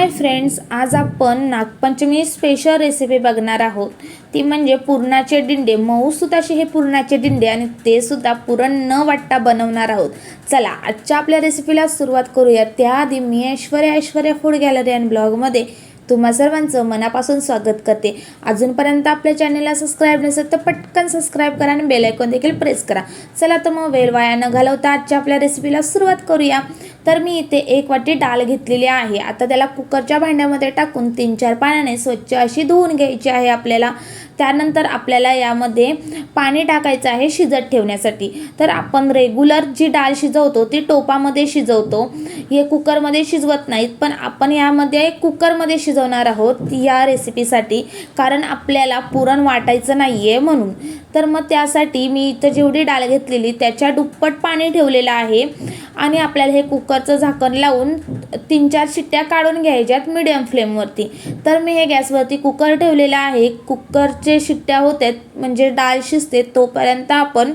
Hi friends आज आपण Nagpanchami special recipe बघणार आहोत. ती म्हणजे पुरणाचे डिंडे मऊसुद्धा असे हे पुरणाचे डिंडे आणि ते सुद्धा पुरण न वाटता बनवणार आहोत. चला आजच्या आपल्या रेसिपीला सुरुवात करूया. त्याआधी मी Aishwarya Aishwarya food gallery and ब्लॉगमध्ये तुम्हा सर्वांचं मनापासून स्वागत करते. अजूनपर्यंत आपल्या चॅनलला सबस्क्राईब नसेल तर पटकन सबस्क्राईब करा आणि बेलायकॉन देखील प्रेस करा. चला तर मग वेळ वाया न घालवता आजच्या आपल्या रेसिपीला सुरुवात करूया. तर मी इथे एक वाटी डाळ घेतलेली आहे. आता त्याला कुकरच्या भांड्यामध्ये टाकून तीन चार पाण्याने स्वच्छ अशी धुवून घ्यायची आहे आपल्याला. त्यानंतर आपल्याला यामध्ये पाणी टाकायचं आहे शिजत ठेवण्यासाठी. तर आपण रेग्युलर जी डाळ शिजवतो ती टोपामध्ये शिजवतो. हे कुकरमध्ये शिजवत नाहीत पण आपण यामध्ये कुकरमध्ये शिजवणार आहोत या रेसिपीसाठी कारण आपल्याला पुरण वाटायचं नाही आहे म्हणून. तर मग त्यासाठी मी इथं जेवढी डाळ घेतलेली त्याच्या दुप्पट पाणी ठेवलेलं आहे. आणि आपल्याला हे कुकरचं झाकण लावून तीन चार शिट्ट्या काढून घ्यायच्यात मिडियम फ्लेमवरती तर मी हे गॅसवरती कुकर ठेवलेलं आहे. कुकरचे शिट्ट्या होत्यात म्हणजे डाळ शिजते तोपर्यंत आपण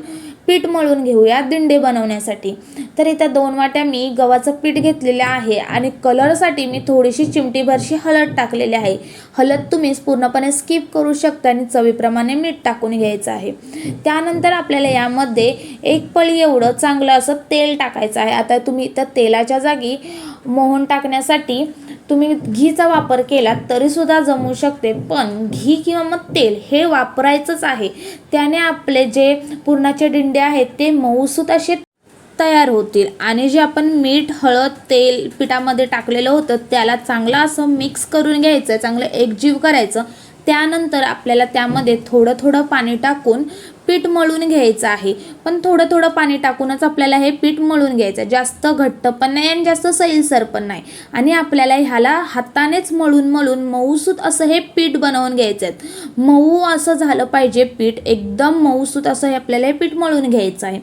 पीठ मळून घेऊया दिंडे बनवण्यासाठी. तर इथं दोन वाट्या मी गव्हाचं पीठ घेतलेलं आहे आणि कलरसाठी मी थोडीशी चिमटीभरशी हळद टाकलेली आहे. हळद तुम्ही पूर्णपणे स्किप करू शकता आणि चवीप्रमाणे मीठ टाकून घ्यायचं आहे. त्यानंतर आपल्याला यामध्ये एक पळी एवढं चांगलं असं तेल टाकायचं आहे. आता तुम्ही त्या तेलाच्या जागी मोहन टाकण्यासाठी तुम्ही घीचा वापर केला तरीसुद्धा जमू शकते. पण घी किंवा मग तेल हे वापरायचंच आहे. त्याने आपले जे पुरणाचे डिंडे आहेत ते मऊसूत असे तयार होतील. आणि जे आपण मीठ हळद तेल पिठामध्ये टाकलेलं होतं त्याला चांगलं असं मिक्स करून घ्यायचं चांगलं एकजीव करायचं. त्यानंतर आपल्याला त्यामध्ये थोडं थोडं पाणी टाकून पीठ मळून घ्यायचं आहे. पण थोडं थोडं पाणी टाकूनच आपल्याला हे पीठ मळून घ्यायचं आहे. जास्त घट्ट पण नाही आणि जास्त सैलसर पण नाही. आणि आपल्याला ह्याला हातानेच मळून मळून मऊसूत असं हे पीठ बनवून घ्यायचं आहे. मऊ असं झालं पाहिजे पीठ. एकदम मऊसूत असं हे आपल्याला हे पीठ मळून घ्यायचं आहे.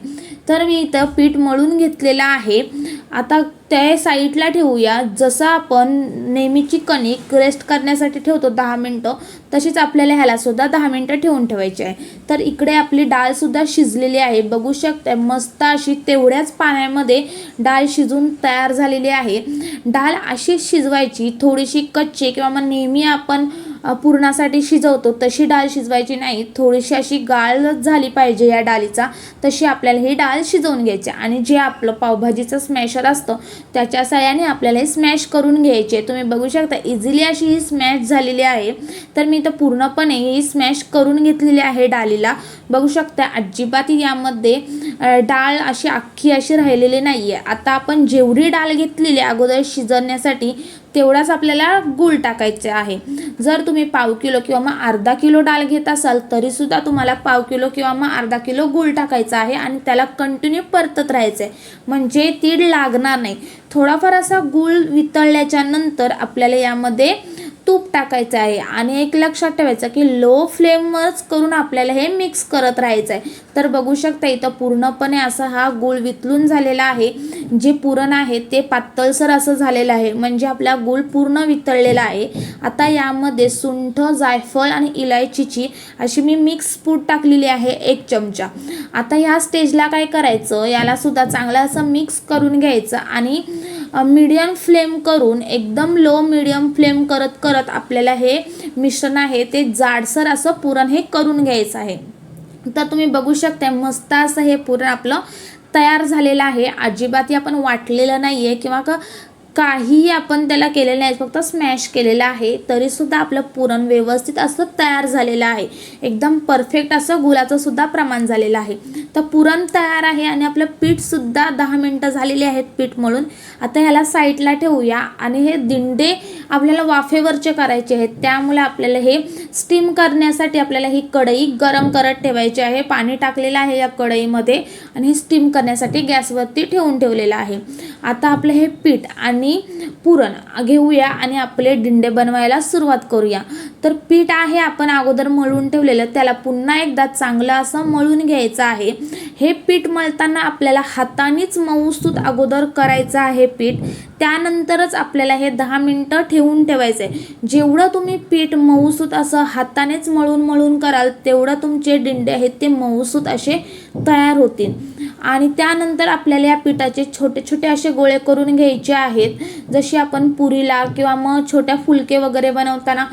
तर मी इथं पीठ मळून घेतलेलं आहे. आता त्या साईडला ठेवूया. जसं आपण नेहमीची कणिक रेस्ट करण्यासाठी ठेवतो दहा मिनटं तशीच आपल्याला ह्यालासुद्धा दहा मिनटं ठेवून ठेवायची आहे. तर इकडे आपली डाळसुद्धा शिजलेली आहे. बघू शकता मस्त अशी तेवढ्याच पाण्यामध्ये डाळ शिजून तयार झालेली आहे. डाळ अशी शिजवायची थोडीशी कच्ची किंवा मग नेहमी आपण पुरणासाठी शिजवतो. तशी डाळ शिजवायची नाही. थोडीशी अशी गाळच झाली पाहिजे या डाळीचा. तशी आपल्याला ही डाळ शिजवून घ्यायची. आणि जे आपलं पावभाजीचं स्मॅशर असतं त्याच्या सहाय्याने आपल्याला हे स्मॅश करून घ्यायचे. तुम्ही बघू शकता इझिली अशी ही स्मॅश झालेली आहे. तर मी तर पूर्णपणे ही स्मॅश करून घेतलेली आहे डाळीला. बघू शकता अजिबात यामध्ये डाळ अशी अख्खी अशी राहिलेली नाही आहे आता आपण जेवढी डाळ घेतलेली अगोदर शिजवण्यासाठी तेवढाच आपल्याला गूळ टाकायचे आहे. जर तुम्ही पाव किलो किंवा मग अर्धा किलो डाळ घेत असाल तरीसुद्धा तुम्हाला पाव किलो किंवा मग अर्धा किलो गूळ टाकायचा आहे आणि त्याला कंटिन्यू परतत राहायचं आहे म्हणजे तीड लागणार नाही. थोडाफार असा गूळ वितळल्याच्या नंतर आपल्याला यामध्ये तूप टाकायचं आहे आणि एक लक्षात ठेवायचं की लो फ्लेमवरच करून आपल्याला हे मिक्स करत राहायचं आहे तर बघू शकता इथं पूर्णपणे असा हा गूळ वितळून झालेला आहे. जे पुरण आहे ते पातळसर असं झालेलं आहे. म्हणजे आपला गूळ पूर्ण वितळलेला आहे. आता यामध्ये सुंठ जायफळ आणि इलायचीची अशी मी मिक्स पूड टाकलेली आहे एक चमचा. आता ह्या स्टेजला काय करायचं? यालासुद्धा चांगलं असं मिक्स करून घ्यायचं आणि मीडियम फ्लेम करून एकदम लो मीडियम फ्लेम करत करत आपल्याला हे मिश्रण आहे ते जाडसर असं पुरण हे करून घ्यायचं आहे. तर तुम्ही बघू शकता मस्त असं हे पुरण आपलं तयार झालेलं आहे. अजिबात आपण वाटलेलं नाही आहे किंवा का काहीही आपण त्याला केलेलं नाही फक्त स्मॅश केलेलं आहे तरीसुद्धा आपलं पुरण व्यवस्थित असं तयार झालेलं आहे. एकदम परफेक्ट असं गुलाचं सुद्धा प्रमाण झालेलं आहे. तर पुरण तयार आहे आणि आपलं पीठसुद्धा दहा मिनटं झालेली आहेत पीठ म्हणून आता ह्याला साईडला ठेवूया आणि हे दिंडे आपल्याला वाफेवरचे करायचे आहेत. त्यामुळे आपल्याला हे स्टीम करण्यासाठी आपल्याला ही कढई गरम करत ठेवायची आहे. पाणी टाकलेलं आहे या कढईमध्ये आणि हे स्टीम करण्यासाठी गॅसवरती ठेवून ठेवलेलं आहे. आता आपलं हे पीठ आणि पुरण घेऊया आणि आपले डिंडे बनवायला सुरुवात करूया. तर पीठ आहे आपण अगोदर मळून ठेवलेलं त्याला पुन्हा एकदा चांगलं असं मळून घ्यायचं आहे. हे पीठ मळताना आपल्याला हातानेच मऊसूत अगोदर करायचं आहे पीठ. त्यानंतरच आपल्याला हे दहा मिनटं ठेवून ठेवायचं आहे जेवढं तुम्ही पीठ मऊसूत असं हातानेच मळून मळून कराल तेवढं तुमचे डिंडे आहेत ते मऊसूत असे तयार होतील. आणि त्यानंतर आपल्याला या पिठाचे छोटे छोटे असे गोळे करून घ्यायचे आहेत. जशी आपण पुरीला किंवा मग छोट्या फुलके वगैरे बनवताना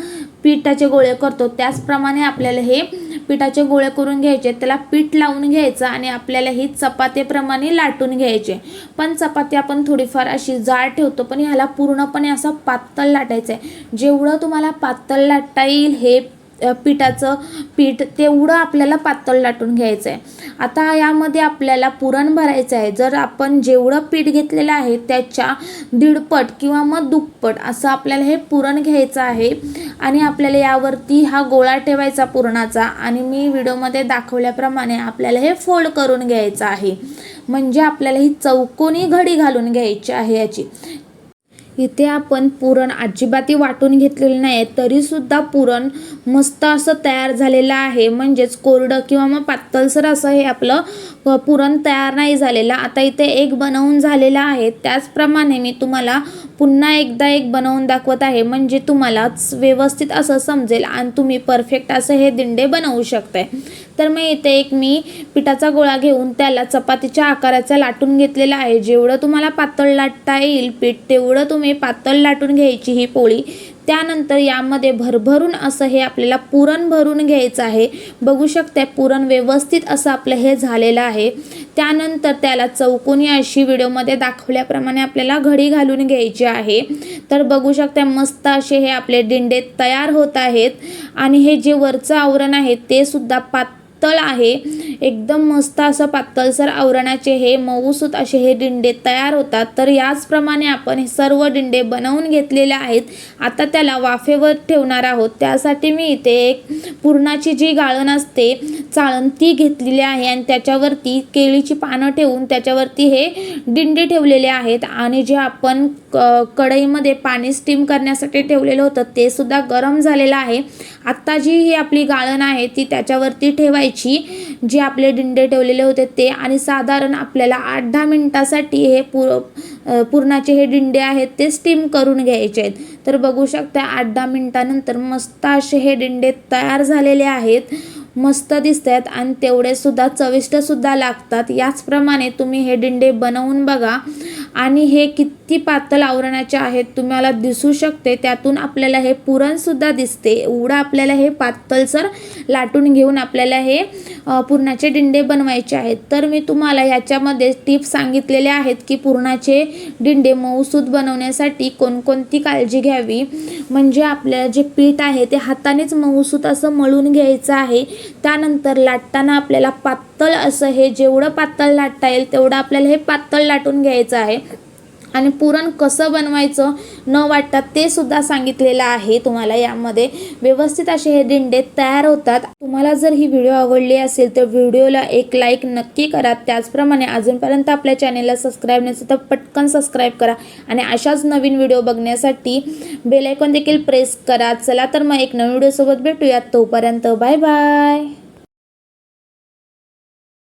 पिठाचे गोळे करतो त्याचप्रमाणे आपल्याला हे पिठाचे गोळे करून घ्यायचे त्याला पीठ लावून घ्यायचं आणि आपल्याला ही चपातीप्रमाणे लाटून घ्यायचे. पण चपाती आपण थोडीफार अशी जाड ठेवतो पण ह्याला पूर्णपणे असं पातळ लाटायचं आहे जेवढं तुम्हाला पातळ लाटता येईल हे पिठाचं पीठ तेवढं आपल्याला पातळ लाटून घ्यायचं आहे आता यामध्ये आपल्याला पुरण भरायचं आहे. जर आपण जेवढं पीठ घेतलेलं आहे त्याच्या दीडपट किंवा मग दुप्पट असं आपल्याला हे पुरण घ्यायचं आहे. आणि आपल्याला यावरती हा गोळा ठेवायचा पुरणाचा आणि मी व्हिडिओमध्ये दाखवल्याप्रमाणे आपल्याला हे फोल्ड करून घ्यायचं आहे. म्हणजे आपल्याला ही चौकोनी घडी घालून घ्यायची आहे याची. इथे आपण पुरण अजिबाती वाटून घेतलेलं नाही तरीसुद्धा पुरण मस्त असं तयार झालेलं आहे. म्हणजेच कोरडं किंवा मग पातळसर असं हे आपलं पुरण तयार नाही झालेलं. आता इथे एक बनवून झालेलं आहे. त्याचप्रमाणे मी तुम्हाला पुन्हा एकदा एक बनवून दाखवत आहे. म्हणजे तुम्हाला व्यवस्थित असं समजेल आणि तुम्ही परफेक्ट असं हे दिंडे बनवू शकताय. तर मग इथे एक मी पिठाचा गोळा घेऊन त्याला चपातीच्या आकाराचा लाटून घेतलेला आहे. जेवढं तुम्हाला पातळ लाटता येईल पीठ तेवढं तुम्ही पातळ लाटून घ्यायची ही पोळी. त्यानंतर यामध्ये भरभरून असं हे आपल्याला पुरण भरून घ्यायचं आहे. बघू शकता पुरण व्यवस्थित असं आपलं हे झालेलं आहे. त्यानंतर त्याला चौकोनी अशी व्हिडिओमध्ये दाखवल्याप्रमाणे आपल्याला घडी घालून घ्यायची आहे. तर बघू शकता मस्त असे हे आपले दिंडे तयार होत आहेत. आणि हे जे वरचं आवरण आहे ते सुद्धा पात स्थळ आहे. एकदम मस्त असं पातळसर आवरणाचे हे मऊसूत असे हे दिंडे तयार होतात. तर याचप्रमाणे आपण हे सर्व दिंडे बनवून घेतलेले आहेत. आता त्याला वाफेवर ठेवणार आहोत. त्यासाठी मी इथे एक पुरणाची जी गाळण असते चाळण ती घेतलेली आहे आणि त्याच्यावरती केळीची पानं ठेवून त्याच्यावरती हे दिंडे ठेवलेले आहेत. आणि जे आपण क- कढईमध्ये पाणी स्टीम करण्यासाठी ठेवलेलं होतं ते सुद्धा गरम झालेलं आहे. आत्ता जी ही आपली गाळण आहे ती त्याच्यावरती ठेवायची. जे आपले दिंडे ठेवलेले होते ते आणि साधारण आपल्याला आठ दहा मिनटासाठी हे पुर पुरणाचे हे दिंडे आहेत ते स्टीम करून घ्यायचे आहेत. तर बघू शकता आठ दहा मिनटानंतर मस्त असे हे दिंडे तयार झालेले आहेत. मस्त दिसत आहेत आणि तेवढे सुद्धा लागतात. याचप्रमाणे तुम्ही हे दिंडे बनवून बघा. आणि हे किती पातळ आवरणाचे आहेत तुम्हाला दिसू शकते. त्यातून आपल्याला हे पुरणसुद्धा दिसते. एवढं आपल्याला हे पातळसर लाटून घेऊन आपल्याला हे पुरणाचे दिंडे बनवायचे आहेत. तर मी तुम्हाला ह्याच्यामध्ये टिप्स सांगितलेले आहेत की पुरणाचे दिंडे मऊसूद बनवण्यासाठी कोणकोणती काळजी घ्यावी? म्हणजे आपल्याला जे पीठ आहे ते हातानेच मऊसूत असं मळून घ्यायचं आहे. त्यानंतर लाटताना आपल्याला पातळ असं हे जेवढं पातळ लाटता येईल तेवढं आपल्याला हे पातळ लाटून घ्यायचं आहे. आणि पुरण कसं बनवायचं न वाटतात ते सुद्धा सांगितलेलं आहे. तुम्हाला यामध्ये व्यवस्थित असे हे दिंडे तयार होतात. तुम्हाला जर ही व्हिडिओ आवडली असेल तर व्हिडिओला एक लाईक नक्की करा. त्याचप्रमाणे अजूनपर्यंत आपल्या चॅनेलला सबस्क्राईब नसेल तर पटकन सबस्क्राईब करा. आणि अशाच नवीन व्हिडिओ बघण्यासाठी बेलायकॉन देखील प्रेस करा. चला तर मग एक नवीन व्हिडिओसोबत भेटूयात. तोपर्यंत बाय बाय